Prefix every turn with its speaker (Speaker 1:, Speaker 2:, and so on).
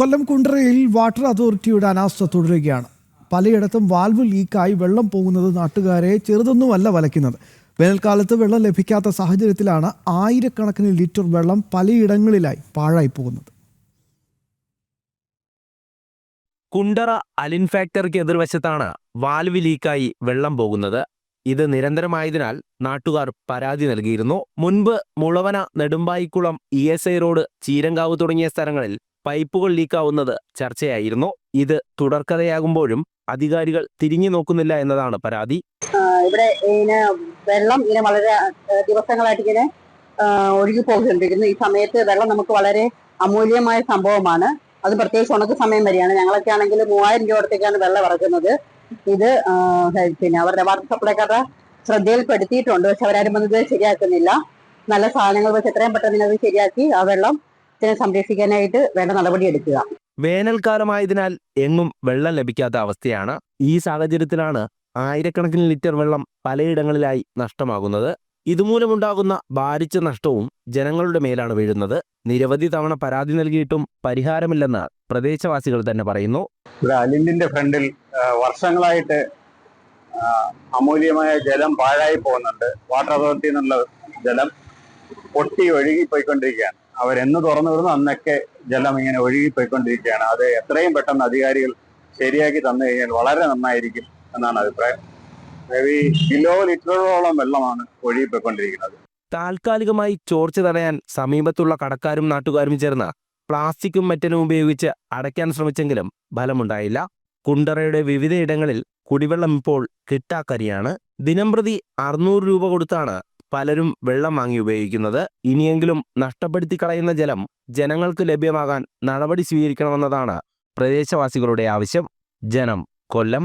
Speaker 1: കൊല്ലം കുണ്ടറയിൽ water അതോറിറ്റിയുടെ അനാസ്ഥ തുടരുകയാണ്. പലയിടത്തും വാൽവ് ലീക്കായി വെള്ളം പോകുന്നത് നാട്ടുകാരെ ചെറുതൊന്നുമല്ല വലയ്ക്കുന്നത്. വേനൽക്കാലത്ത് വെള്ളം ലഭിക്കാത്ത സാഹചര്യത്തിലാണ് ആയിരക്കണക്കിന് ലിറ്റർ വെള്ളം പലയിടങ്ങളിലായി പാഴായി പോകുന്നത്.
Speaker 2: കുണ്ടറ അലിൻ ഫാക്ടറിക്ക് എതിർവശത്താണ് വാൽവ് ലീക്കായി വെള്ളം പോകുന്നത്. ഇത് നിരന്തരമായതിനാൽ നാട്ടുകാർ പരാതി നൽകിയിരുന്നു. മുൻപ് Mulavana Nedumpayikulam E S I road Cheerankavu തുടങ്ങിയ സ്ഥലങ്ങളിൽ പൈപ്പുകൾ ലീക്കാവുന്നത് ചർച്ചയായിരുന്നു. ഇത് തുടർക്കഥയാകുമ്പോഴും അധികാരികൾ തിരിഞ്ഞു നോക്കുന്നില്ല എന്നതാണ് പരാതി.
Speaker 3: ഇവിടെ ഇങ്ങനെ വെള്ളം ഇങ്ങനെ വളരെ ദിവസങ്ങളായിട്ട് ഇങ്ങനെ ഒഴുകി പോകുന്നുണ്ടിരുന്നു ഈ സമയത്ത് വെള്ളം നമുക്ക് വളരെ അമൂല്യമായ സംഭവമാണ്. അത് പ്രത്യേകിച്ച് ഉണക്ക് സമയം വരെയാണ്. ഞങ്ങളൊക്കെ ആണെങ്കിൽ മൂവായിരം രൂപ അടുത്തേക്കാണ് വെള്ളം ഇറക്കുന്നത്. ഇത് പിന്നെ അവരുടെ വാട്ടർ സപ്ലൈക്കാരുടെ ശ്രദ്ധയിൽപ്പെടുത്തിയിട്ടുണ്ട്. പക്ഷെ അവരാരും വന്നത് ശരിയാക്കുന്നില്ല. നല്ല സാധനങ്ങൾ വെച്ച് എത്രയും പെട്ടെന്ന് അത് ശരിയാക്കി ആ വെള്ളം ഇതിനെ സംരക്ഷിക്കാനായിട്ട് വേണ്ട നടപടി എടുക്കുക.
Speaker 2: വേനൽക്കാലമായതിനാൽ എങ്ങും വെള്ളം ലഭിക്കാത്ത അവസ്ഥയാണ് ഈ സാഹചര്യത്തിലാണ് ആയിരക്കണക്കിന് ലിറ്റർ വെള്ളം പലയിടങ്ങളിലായി നഷ്ടമാകുന്നത്. ഇതുമൂലമുണ്ടാകുന്ന ഭാരിച്ച നഷ്ടവും ജനങ്ങളുടെ മേലാണ് വീഴുന്നത്. നിരവധി തവണ പരാതി നൽകിയിട്ടും പരിഹാരമില്ലെന്ന് പ്രദേശവാസികൾ തന്നെ പറയുന്നു.
Speaker 4: അലിന്റിന്റെ ഫ്രണ്ടിൽ വർഷങ്ങളായിട്ട് അമൂല്യമായ ജലം പാഴായി പോകുന്നുണ്ട്. വാട്ടർ അതോറിറ്റി എന്നുള്ള ജലം പൊട്ടി ഒഴുകി പോയിക്കൊണ്ടിരിക്കുകയാണ് അവരെന്ന് തുറന്നു വിടുന്നു അന്നൊക്കെ ജലം ഇങ്ങനെ ഒഴുകി പോയിക്കൊണ്ടിരിക്കുകയാണ് അത് എത്രയും പെട്ടെന്ന് അധികാരികൾ ശരിയാക്കി തന്നു കഴിഞ്ഞാൽ വളരെ നന്നായിരിക്കും എന്നാണ് അഭിപ്രായം. ബി കിലോ ലിറ്ററോളം വെള്ളമാണ് ഒഴുകി പോയിക്കൊണ്ടിരിക്കുന്നത്
Speaker 2: താൽക്കാലികമായി ചോർച്ച തടയാൻ സമീപത്തുള്ള കടക്കാരും നാട്ടുകാരും ചേർന്ന് പ്ലാസ്റ്റിക്കും മറ്റനും ഉപയോഗിച്ച് അടയ്ക്കാൻ ശ്രമിച്ചെങ്കിലും ഫലമുണ്ടായില്ല. കുണ്ടറയുടെ വിവിധയിടങ്ങളിൽ കുടിവെള്ളം ഇപ്പോൾ കിട്ടാക്കരിയാണ്. ദിനംപ്രതി അറുന്നൂറ് രൂപ കൊടുത്താണ് പലരും വെള്ളം വാങ്ങി ഉപയോഗിക്കുന്നത്. ഇനിയെങ്കിലും നഷ്ടപ്പെടുത്തി കളയുന്ന ജലം ജനങ്ങൾക്ക് ലഭ്യമാകാൻ നടപടി സ്വീകരിക്കണമെന്നതാണ് പ്രദേശവാസികളുടെ ആവശ്യം. ജനം കൊല്ലം